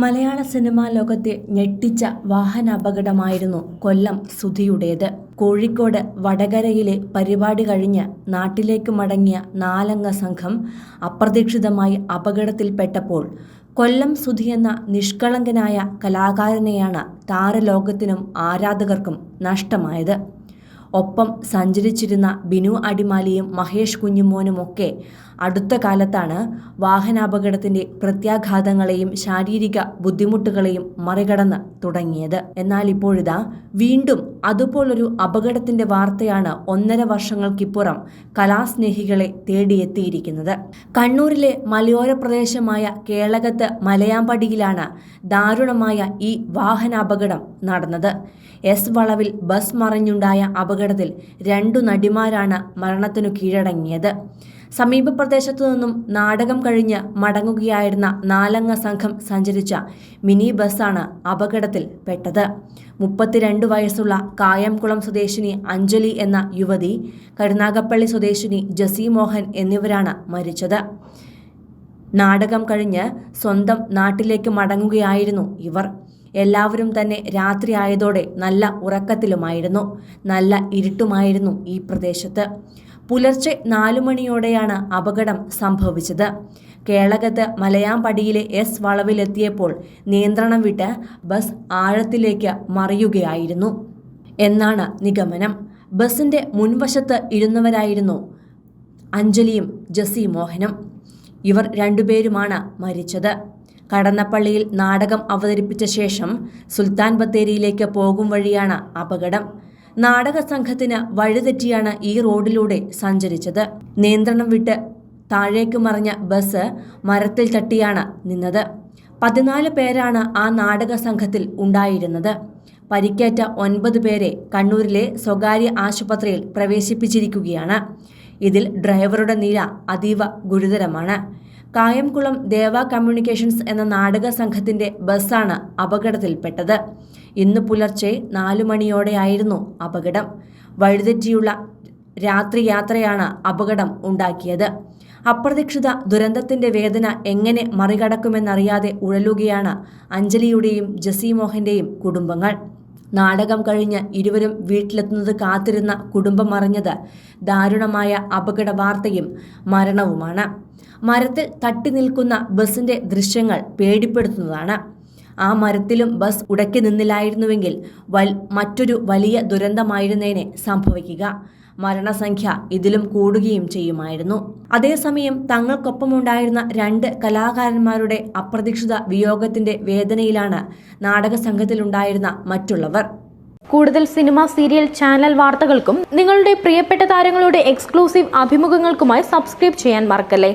മലയാള cinema ലോകത്തെ ഞെട്ടിച്ച വാഹനാപകടമായിരുന്നു കൊല്ലം സുധിയുടേത്. കോഴിക്കോട് വടകരയിലെ പരിപാടി കഴിഞ്ഞ് നാട്ടിലേക്ക് മടങ്ങിയ നാലംഗ സംഘം അപ്രതീക്ഷിതമായി അപകടത്തിൽപ്പെട്ടപ്പോൾ കൊല്ലം സുധി എന്ന നിഷ്കളങ്കനായ കലാകാരനെയാണ് താരലോകത്തിനും ആരാധകർക്കും നഷ്ടമായത്. ഒപ്പം സഞ്ചരിച്ചിരുന്ന ബിനു അടിമാലിയും മഹേഷ് കുഞ്ഞുമോനുമൊക്കെ അടുത്ത കാലത്താണ് വാഹനാപകടത്തിന്റെ പ്രത്യാഘാതങ്ങളെയും ശാരീരിക ബുദ്ധിമുട്ടുകളെയും മറികടന്ന് തുടങ്ങിയത്. എന്നാൽ ഇപ്പോഴിതാ വീണ്ടും അതുപോലൊരു അപകടത്തിന്റെ വാർത്തയാണ് ഒന്നര വർഷങ്ങൾക്കിപ്പുറം കലാസ്നേഹികളെ തേടിയെത്തിയിരിക്കുന്നത്. കണ്ണൂരിലെ മലയോര പ്രദേശമായ കേളകത്ത് മലയാമ്പടിയിലാണ് ദാരുണമായ ഈ വാഹനാപകടം നടന്നത്. എസ് വളവിൽ ബസ് മറിഞ്ഞുണ്ടായ അപകടത്തിൽ രണ്ടു നടിമാരാണ് മരണത്തിനു കീഴടങ്ങിയത്. സമീപ പ്രദേശത്തു നിന്നും നാടകം കഴിഞ്ഞ് മടങ്ങുകയായിരുന്ന നാലംഗ സംഘം സഞ്ചരിച്ച മിനി ബസ്സാണ് അപകടത്തിൽ പെട്ടത്. മുപ്പത്തിരണ്ട് വയസ്സുള്ള കായംകുളം സ്വദേശിനി അഞ്ജലി എന്ന യുവതി കരുനാഗപ്പള്ളി സ്വദേശിനി ജസി മോഹൻ എന്നിവരാണ് മരിച്ചത്. നാടകം കഴിഞ്ഞ് സ്വന്തം നാട്ടിലേക്ക് മടങ്ങുകയായിരുന്നു ഇവർ. എല്ലാവരും തന്നെ രാത്രി ആയതോടെ നല്ല ഉറക്കത്തിലുമായിരുന്നു. നല്ല ഇരുട്ടുമായിരുന്നു ഈ പ്രദേശത്ത്. പുലർച്ചെ നാലു മണിയോടെയാണ് അപകടം സംഭവിച്ചത്. കേളകത്ത് മലയാമ്പടിയിലെ എസ് വളവിലെത്തിയപ്പോൾ നിയന്ത്രണം വിട്ട് ബസ് ആഴത്തിലേക്ക് മറിയുകയായിരുന്നു. എന്നാണ് നിഗമനം. ബസിന്റെ മുൻവശത്ത് ഇരുന്നവരായിരുന്നു അഞ്ജലിയും ജസി മോഹനും. ഇവർ രണ്ടുപേരുമാണ് മരിച്ചത്. കടന്നപ്പള്ളിയിൽ നാടകം അവതരിപ്പിച്ച ശേഷം സുൽത്താൻ ബത്തേരിയിലേക്ക് പോകും വഴിയാണ് അപകടം. നാടക സംഘത്തിന് വഴിതെറ്റിയാണ് ഈ റോഡിലൂടെ സഞ്ചരിച്ചത്. നിയന്ത്രണം വിട്ട് താഴേക്ക് മറിഞ്ഞ ബസ് മരത്തിൽ തട്ടിയാണ് നിന്നത്. പതിനാല് പേരാണ് ആ നാടക സംഘത്തിൽ ഉണ്ടായിരുന്നത്. പരിക്കേറ്റ ഒൻപത് പേരെ കണ്ണൂരിലെ സ്വകാര്യ ആശുപത്രിയിൽ പ്രവേശിപ്പിച്ചിരിക്കുകയാണ്. ഇതിൽ ഡ്രൈവറുടെ നില അതീവ ഗുരുതരമാണ്. കായംകുളം ദേവ കമ്മ്യൂണിക്കേഷൻസ് എന്ന നാടക സംഘത്തിന്റെ ബസ്സാണ് അപകടത്തിൽപ്പെട്ടത്. ഇന്ന് പുലർച്ചെ നാലു മണിയോടെയായിരുന്നു അപകടം. വഴിതെറ്റിയുള്ള രാത്രി യാത്രയാണ് അപകടം ഉണ്ടാക്കിയത്. അപ്രതീക്ഷിത ദുരന്തത്തിന്റെ വേദന എങ്ങനെ മറികടക്കുമെന്നറിയാതെ ഉഴലുകയാണ് അഞ്ജലിയുടെയും ജസി മോഹന്റെയും കുടുംബങ്ങൾ. നാടകം കഴിഞ്ഞ് ഇരുവരും വീട്ടിലെത്തുന്നത് കാത്തിരുന്ന കുടുംബം അറിഞ്ഞത് ദാരുണമായ അപകട വാർത്തയും മരണവുമാണ്. മരത്തിൽ തട്ടി നിൽക്കുന്ന ബസിന്റെ ദൃശ്യങ്ങൾ പേടിപ്പെടുത്തുന്നതാണ്. ആ മരത്തിലും ബസ് ഉടക്കി നിന്നില്ലായിരുന്നുവെങ്കിൽ വൽ മറ്റൊരു വലിയ ദുരന്തമായിരുന്നേനെ സംഭവിക്കുക. മരണസംഖ്യ ഇതിലും കൂടുകയും ചെയ്യുമായിരുന്നു. അതേസമയം തങ്ങൾക്കൊപ്പമുണ്ടായിരുന്ന രണ്ട് കലാകാരന്മാരുടെ അപ്രതീക്ഷിത വിയോഗത്തിന്റെ വേദനയിലാണ് നാടക സംഘത്തിലുണ്ടായിരുന്ന മറ്റുള്ളവർ. കൂടുതൽ സിനിമ സീരിയൽ ചാനൽ വാർത്തകൾക്കും നിങ്ങളുടെ പ്രിയപ്പെട്ട താരങ്ങളുടെ എക്സ്ക്ലൂസീവ് അഭിമുഖങ്ങൾക്കുമായി സബ്സ്ക്രൈബ് ചെയ്യാൻ മറക്കല്ലേ?